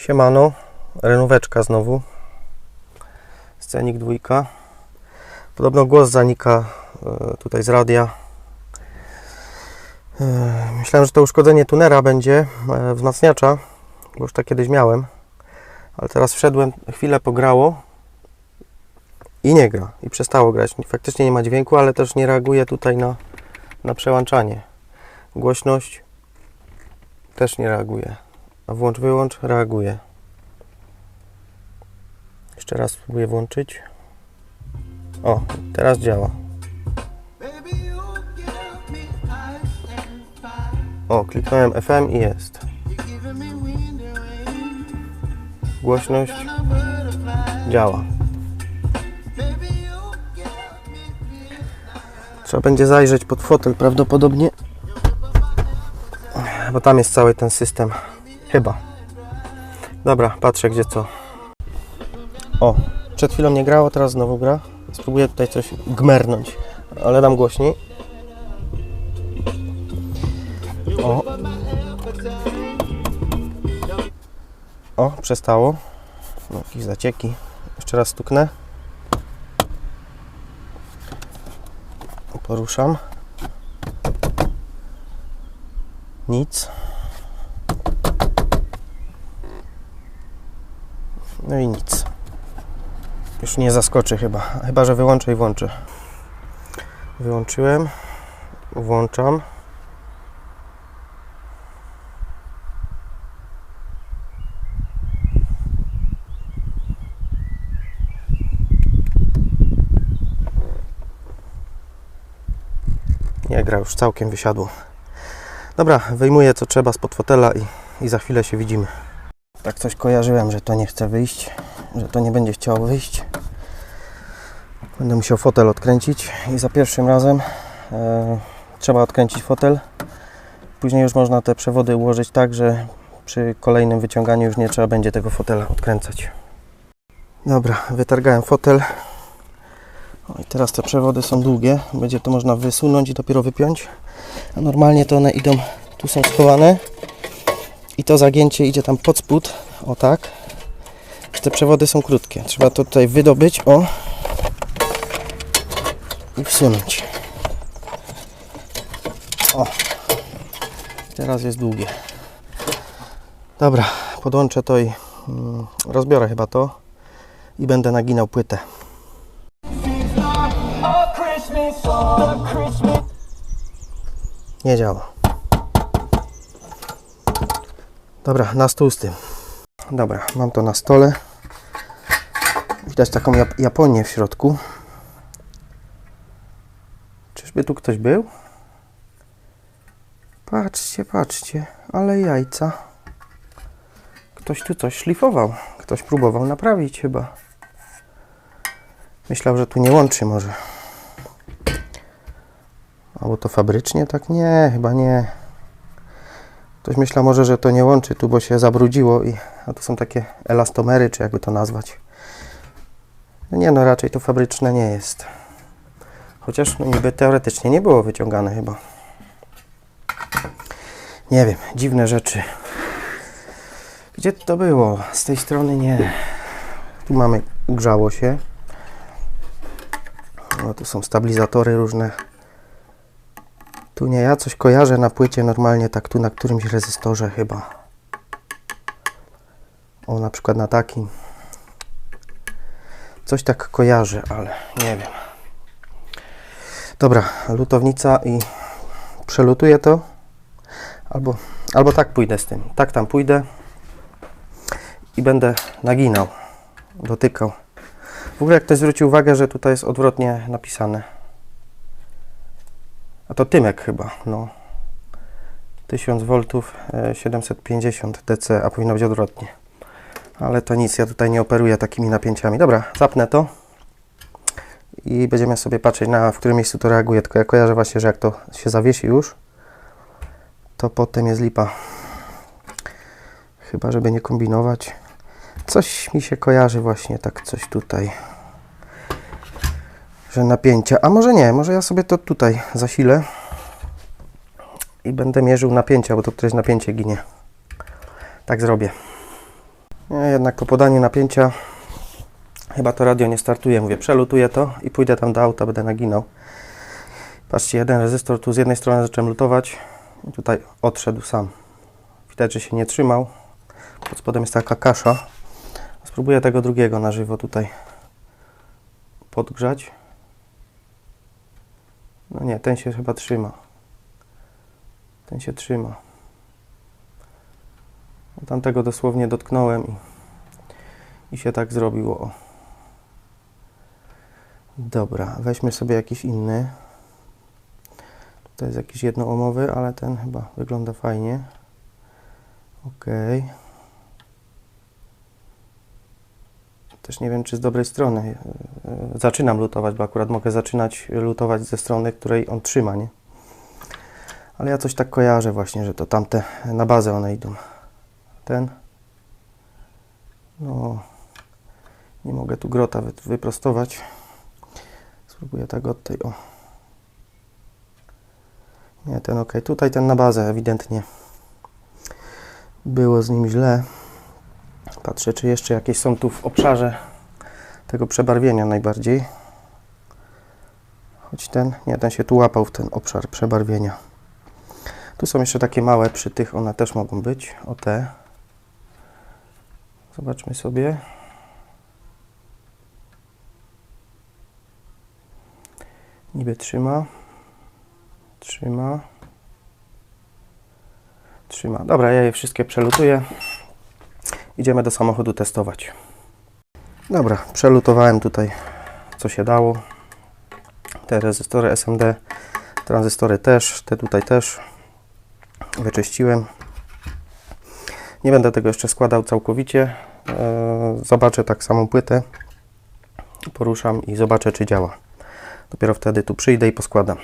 Siemano, renóweczka znowu. Scenik dwójka. Podobno głos zanika e, tutaj z radia. E, Myślałem, że to uszkodzenie tunera będzie, e, wzmacniacza, bo już tak kiedyś miałem. Ale teraz wszedłem, chwilę pograło i nie gra. I przestało grać. Faktycznie nie ma dźwięku, ale też nie reaguje tutaj na, na przełączanie. Głośność też nie reaguje. A włącz, wyłącz, reaguje. Jeszcze raz spróbuję włączyć. O, teraz działa. O, kliknąłem FM i jest. Głośność działa. Trzeba będzie zajrzeć pod fotel prawdopodobnie. Bo tam jest cały ten system. Chyba. Dobra, patrzę gdzie co. O, przed chwilą nie grało, teraz znowu gra. Spróbuję tutaj coś gmernąć, ale dam głośniej. O. O, przestało. No, jakieś zacieki. Jeszcze raz stuknę. Poruszam. Nic. No i nic. Już nie zaskoczy chyba. Chyba, że wyłączę i włączę. Wyłączyłem. Włączam. Nie gra, już całkiem wysiadło. Dobra, wyjmuję co trzeba spod fotela i, i za chwilę się widzimy. Tak coś kojarzyłem, że to nie chce wyjść, że to nie będzie chciało wyjść. Będę musiał fotel odkręcić i za pierwszym razem e, trzeba odkręcić fotel. Później już można te przewody ułożyć tak, że przy kolejnym wyciąganiu już nie trzeba będzie tego fotela odkręcać. Dobra, wytargałem fotel. O, i teraz te przewody są długie, będzie to można wysunąć i dopiero wypiąć. A normalnie to one idą, tu są schowane i to zagięcie idzie tam pod spód, o tak. Te przewody są krótkie, trzeba to tutaj wydobyć, o i wsunąć. O, teraz jest długie. Dobra, podłączę to i mm, rozbiorę chyba to i będę naginał płytę. Nie działa. Dobra, na stół z tym. Dobra, mam to na stole. Widać taką Jap- Japonię w środku. Czyżby tu ktoś był? Patrzcie, patrzcie, ale jajca. Ktoś tu coś szlifował. Ktoś próbował naprawić chyba. Myślał, że tu nie łączy może. Albo to fabrycznie? Tak nie, chyba nie. Ktoś myślał może, że to nie łączy tu, bo się zabrudziło i a tu są takie elastomery, czy jakby to nazwać. No nie, no raczej to fabryczne nie jest. Chociaż no niby teoretycznie nie było wyciągane chyba. Nie wiem, dziwne rzeczy. Gdzie to było? Z tej strony nie. Tu mamy, grzało się. No tu są stabilizatory różne. Tu nie, ja coś kojarzę na płycie normalnie, tak tu na którymś rezystorze chyba. O, na przykład na takim. Coś tak kojarzę, ale nie wiem. Dobra, lutownica i przelutuję to. Albo, albo tak pójdę z tym. Tak tam pójdę i będę naginał, dotykał. W ogóle jak ktoś zwrócił uwagę, że tutaj jest odwrotnie napisane. A to Tymek chyba, no. 1000 V, e, 750 DC, a powinno być odwrotnie. Ale to nic, ja tutaj nie operuję takimi napięciami. Dobra, zapnę to i będziemy sobie patrzeć na w którym miejscu to reaguje. Tylko ja kojarzę właśnie, że jak to się zawiesi już, to potem jest lipa. Chyba, żeby nie kombinować. Coś mi się kojarzy właśnie tak coś tutaj że napięcia, a może nie, może ja sobie to tutaj zasilę i będę mierzył napięcia, bo to któreś napięcie ginie. Tak zrobię. Jednak po podaniu napięcia chyba to radio nie startuje. Mówię, przelutuję to i pójdę tam do auta, będę naginał. Patrzcie, jeden rezystor tu z jednej strony zacząłem lutować i tutaj odszedł sam. Widać, że się nie trzymał. Pod spodem jest taka kasza. Spróbuję tego drugiego na żywo tutaj podgrzać. No nie, ten się chyba trzyma. Ten się trzyma. Tamtego dosłownie dotknąłem i, i się tak zrobiło. Dobra, weźmy sobie jakiś inny. To jest jakiś jednoomowy, ale ten chyba wygląda fajnie. Ok. Też nie wiem, czy z dobrej strony. E, Zaczynam lutować, bo akurat mogę zaczynać lutować ze strony, której on trzyma, nie? Ale ja coś tak kojarzę właśnie, że to tamte na bazę one idą. Ten. No. Nie mogę tu grota wy- wyprostować. Spróbuję tak od tej, o. Nie, ten ok. Tutaj ten na bazę ewidentnie było z nim źle. Patrzę, czy jeszcze jakieś są tu w obszarze tego przebarwienia najbardziej. Choć ten, nie, ten się tu łapał w ten obszar przebarwienia. Tu są jeszcze takie małe, przy tych one też mogą być. O te. Zobaczmy sobie. Niby trzyma. Trzyma. Trzyma. Dobra, ja je wszystkie przelutuję. Idziemy do samochodu testować. Dobra, przelutowałem tutaj co się dało. Te rezystory SMD, tranzystory też, te tutaj też wyczyściłem. Nie będę tego jeszcze składał całkowicie. E, Zobaczę tak samą płytę. Poruszam i zobaczę czy działa. Dopiero wtedy tu przyjdę i poskładam.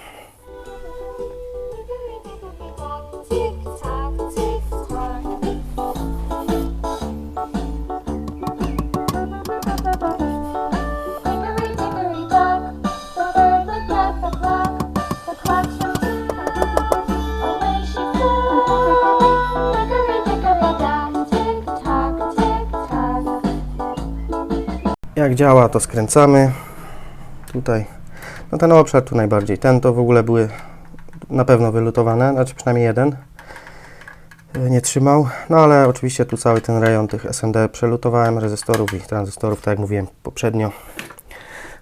Jak działa, to skręcamy. Tutaj. No ten obszar tu najbardziej. Ten to w ogóle były na pewno wylutowane, znaczy przynajmniej jeden. y, Nie trzymał. No ale oczywiście tu cały ten rejon tych SND przelutowałem, rezystorów i tranzystorów, tak jak mówiłem poprzednio.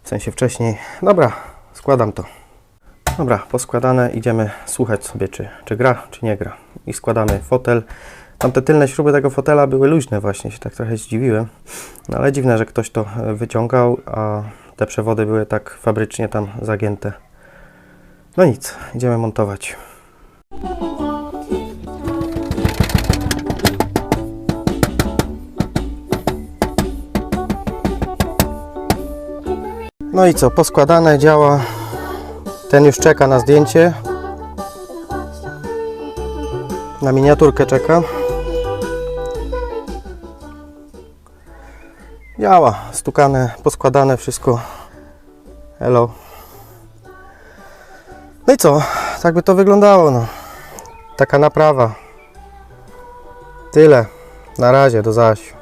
W sensie wcześniej. Dobra, składam to. Dobra, poskładane. Idziemy słuchać sobie, czy, czy gra, czy nie gra. I składamy fotel. Tamte tylne śruby tego fotela były luźne właśnie, się tak trochę zdziwiłem. No ale dziwne, że ktoś to e, wyciągał, a te przewody były tak fabrycznie tam zagięte. No nic, idziemy montować. No i co, poskładane, działa. Ten już czeka na zdjęcie. Na miniaturkę czeka. Działa, stukane, poskładane, wszystko. Hello. No i co? Tak by to wyglądało, no. Taka naprawa. Tyle. Na razie, do zaś.